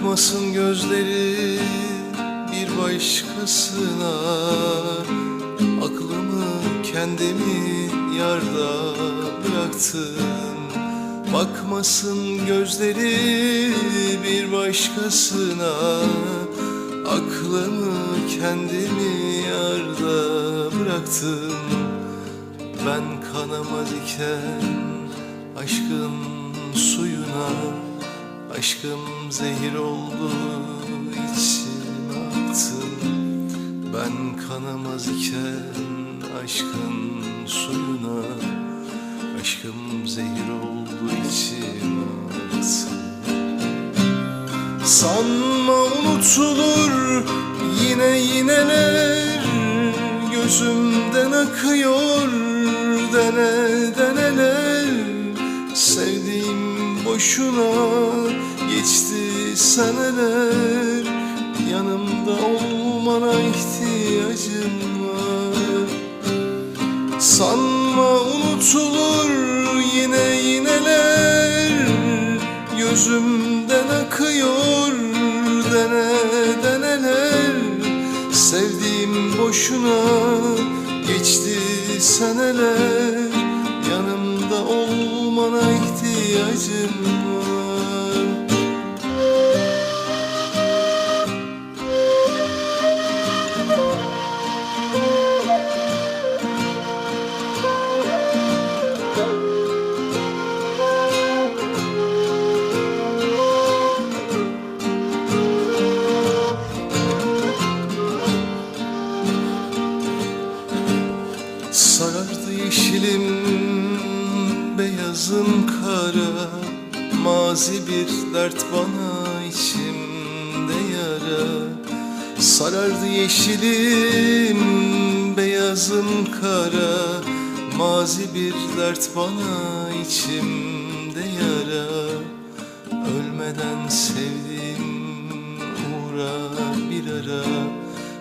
Bakmasın gözleri bir başkasına. Aklımı kendimi yarda bıraktım. Bakmasın gözleri bir başkasına. Aklımı kendimi yarda bıraktım. Ben kanamaz iken aşkın suyuna. Aşkım zehir oldu içime aktım Ben kanamaz iken aşkın suyuna. Aşkım zehir oldu içime aktım Sanma unutulur yine yineler. Gözümden akıyor dene deneler. Sevdiğim boşuna geçti seneler Yanımda olmana ihtiyacım var. Sanma unutulur yine yineler. Gözümden akıyor dene deneler. Sevdiğim boşuna geçti seneler beyazım kara Mazi bir dert bana içimde yara. Sarardı yeşilim beyazım kara Mazi bir dert bana içimde yara. Ölmeden sevdim uğra bir ara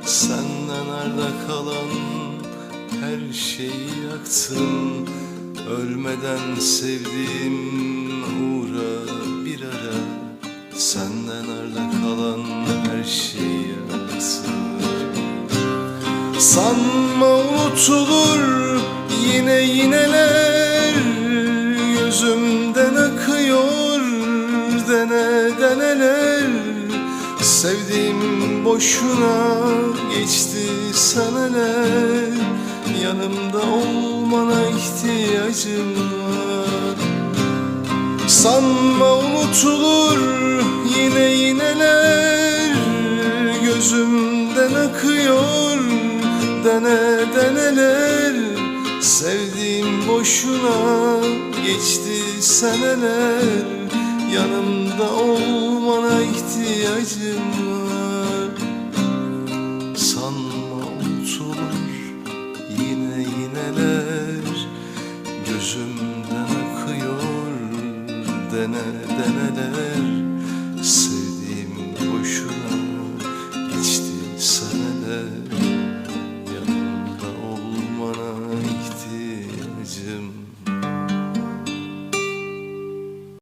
Senden arda kalan her şeyi yaktın Ölmeden sevdiğim uğra bir ara. Senden arda kalan her şeyi yaktın Sanma unutulur yine yineler. Gözümden akıyor dene deneler. Sevdiğim boşuna geçti seneler Yanımda olmana ihtiyacım var. Sanma unutulur yine yineler. Gözümden akıyor dene deneler. Sevdiğim boşuna geçti seneler. Yanımda olmana ihtiyacım var. Sanma unutulur yine yineler Gözümden akıyor. Dene deneler Sevdiğim boşuna